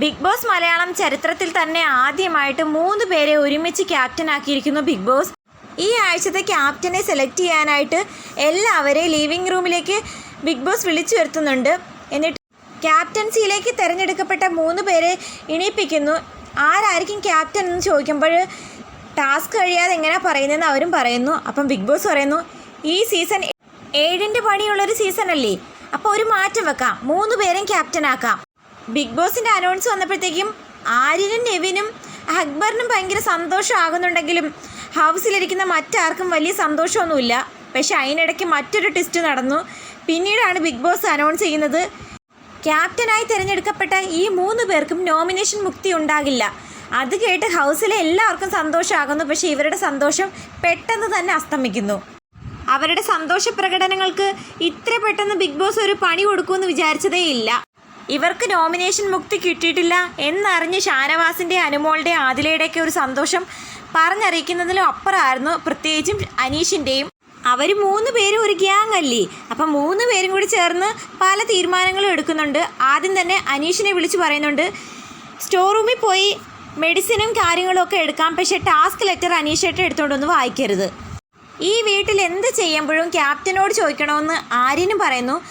Big boss Malayalam ചരിത്രത്തിൽ തന്നെ ആദ്യമായിട്ട് മൂന്ന് പേരെ ഒരുമിച്ച് ക്യാപ്റ്റനാക്കിയിരിക്കുന്നു ബിഗ് ബോസ്. ഈ ആഴ്ചത്തെ ക്യാപ്റ്റനെ സെലക്ട് ചെയ്യാനായിട്ട് എല്ലാവരെയും ലിവിംഗ് റൂമിലേക്ക് ബിഗ് ബോസ് വിളിച്ചു വരുത്തുന്നുണ്ട്. എന്നിട്ട് ക്യാപ്റ്റൻസിയിലേക്ക് തിരഞ്ഞെടുക്കപ്പെട്ട മൂന്ന് പേരെ ഇണിയിപ്പിക്കുന്നു. ആരായിരിക്കും ക്യാപ്റ്റൻ എന്ന് ചോദിക്കുമ്പോൾ ടാസ്ക് കഴിയാതെ എങ്ങനെയാണ് പറയുന്നതെന്ന് അവരും പറയുന്നു. അപ്പം ബിഗ് ബോസ് പറയുന്നു ഈ സീസൺ ഏഴിന്റെ പണിയുള്ളൊരു സീസൺ അല്ലേ? അപ്പോൾ ഒരു മാറ്റം വെക്കാം. മൂന്ന് പേരും ക്യാപ്റ്റൻ ആക്കാം. ബിഗ് ബോസിന്റെ അനൗൺസ് വന്നപ്പോഴത്തേക്കും ആര്യനും നെവിനും അക്ബറിനും ഭയങ്കര സന്തോഷമാകുന്നുണ്ടെങ്കിലും ഹൗസിലിരിക്കുന്ന മറ്റാർക്കും വലിയ സന്തോഷമൊന്നുമില്ല. പക്ഷേ അതിനിടയ്ക്ക് മറ്റൊരു ടെസ്റ്റ് നടന്നു. പിന്നീടാണ് ബിഗ് ബോസ് അനൗൺസ് ചെയ്യുന്നത് ക്യാപ്റ്റനായി തിരഞ്ഞെടുക്കപ്പെട്ട ഈ മൂന്ന് പേർക്കും നോമിനേഷൻ മുക്തി ഉണ്ടാകില്ല. അത് കേട്ട് ഹൗസിലെ എല്ലാവർക്കും സന്തോഷമാകുന്നു. പക്ഷേ ഇവരുടെ സന്തോഷം പെട്ടെന്ന് തന്നെ അസ്തമിക്കുന്നു. അവരുടെ സന്തോഷ പ്രകടനങ്ങൾക്ക് ഇത്ര പെട്ടെന്ന് ബിഗ് ബോസ് ഒരു പണി കൊടുക്കുമെന്ന് വിചാരിച്ചതേയില്ല. ഇവർക്ക് നോമിനേഷൻ മുക്തി കിട്ടിയിട്ടില്ല എന്നറിഞ്ഞ് ഷാനവാസിന്റെ അനുമോളുടെ ആദിലയുടെയൊക്കെ ഒരു സന്തോഷം പറഞ്ഞറിയിക്കുന്നതിലും അപ്പുറമായിരുന്നു പ്രത്യേകിച്ചും അനീഷിന്റെയും അവർ മൂന്ന് പേരും ഒരു ഗ്യാങ് അല്ലേ? അപ്പം മൂന്ന് പേരും കൂടി ചേർന്ന് പല തീരുമാനങ്ങളും എടുക്കുന്നുണ്ട്. ആദ്യം തന്നെ അനീഷിനെ വിളിച്ച് പറയുന്നുണ്ട് സ്റ്റോർ റൂമിൽ പോയി മെഡിസിനും കാര്യങ്ങളും ഒക്കെ എടുക്കാം. പക്ഷേ ടാസ്ക് ലെറ്റർ അനീഷേട്ട് എടുത്തുകൊണ്ടൊന്ന് വായിക്കരുത്. ഈ വീട്ടിൽ എന്ത് ചെയ്യുമ്പോഴും ക്യാപ്റ്റനോട് ചോദിക്കണമെന്ന് ആര്യനും പറയുന്നു.